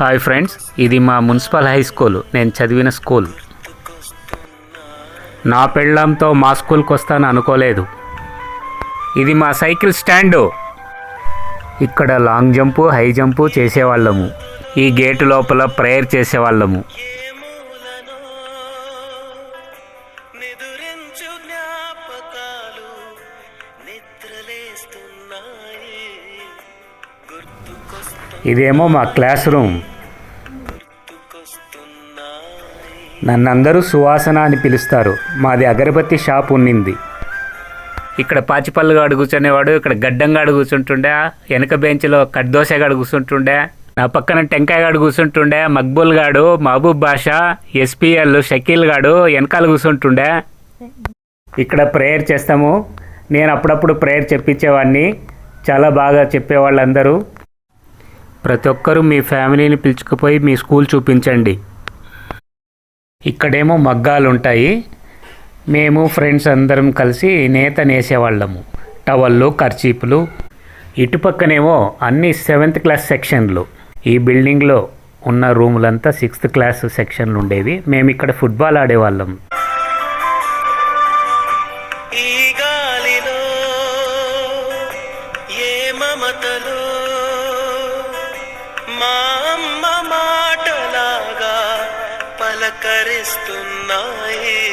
Hi friends ఇది మా municipal high school. నేను చదివిన స్కూల్. నా పెళ్ళంతో మా స్కూల్కి వస్తాను అనుకోలేదు. ఇది మా సైకిల్ స్టాండు. ఇక్కడ లాంగ్ జంపు హై జంపు చేసేవాళ్ళము. ఈ గేటు లోపల ప్రేయర్ చేసేవాళ్ళము. నిద్రలేస్తున్నాయి. ఇదేమో మా క్లాస్ రూమ్. నన్నందరూ సువాసన అని పిలుస్తారు. మాది అగరబత్తి షాప్ ఉన్నింది. ఇక్కడ పాచిపల్లుగాడు కూర్చునేవాడు ఇక్కడ గడ్డంగాడు కూర్చుంటుండే వెనక బెంచ్లో కడ్దోసగాడు కూర్చుంటుండే నా పక్కన టెంకాయగాడు కూర్చుంటుండే మక్బుల్గాడు మహబూబ్ బాషా ఎస్పీఎల్ షకీల్ గాడు వెనకాల కూర్చుంటుండే. ఇక్కడ ప్రేయర్ చేస్తాము. నేను అప్పుడప్పుడు ప్రేయర్ చెప్పించేవాడిని. చాలా బాగా చెప్పేవాళ్ళందరూ. ప్రతి ఒక్కరూ మీ ఫ్యామిలీని పిలుచుకుపోయి మీ స్కూల్ చూపించండి. ఇక్కడేమో మగ్గాలు ఉంటాయి మేము ఫ్రెండ్స్ అందరం కలిసి నేత నేసేవాళ్ళము. టవళ్ళు కర్చీపులు. ఇటుపక్కనేమో అన్ని సెవెంత్ క్లాస్ సెక్షన్లు. ఈ బిల్డింగ్లో ఉన్న రూములంతా సిక్స్త్ క్లాస్ సెక్షన్లు ఉండేవి మేము ఇక్కడ ఫుట్బాల్ ఆడేవాళ్ళం. ఈ గాలిలో ఏ మమతలో మా అమ్మ మాటలాగా పలకరిస్తున్నాయి.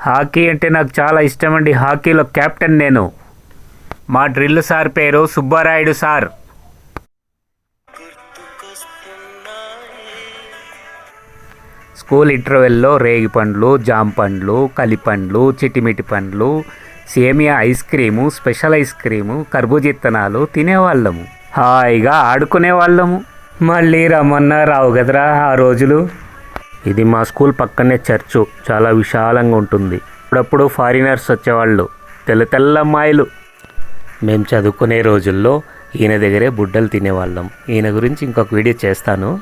హాకీ అంటే నాకు చాలా ఇష్టం అండి హాకీలో కెప్టెన్ నేను. మా డ్రిల్ సార్ పేరు సుబ్బారాయుడు సార్. స్కూల్ ఇంటర్వెల్లో రేగి పండ్లు జామ పండ్లు కలిపండ్లు చిటిమిటి పండ్లు సేమియా ice cream special ice cream కర్బూజ ఇత్తనాలు తినేవాళ్ళము. హాయిగా ఆడుకునే వాళ్ళము మళ్ళీ రమ్మన్నా రావు కదరా ఆ రోజులు? ఇది మా స్కూల్ పక్కనే చర్చు. చాలా విశాలంగా ఉంటుంది. అప్పుడప్పుడు ఫారినర్స్ వచ్చేవాళ్ళు. తెల్ల తెల్ల అమ్మాయిలు. మేము చదువుకునే రోజుల్లో ఈయన దగ్గరే బుడ్డలు తినేవాళ్ళం. ఈయన గురించి ఇంకొక వీడియో చేస్తాను.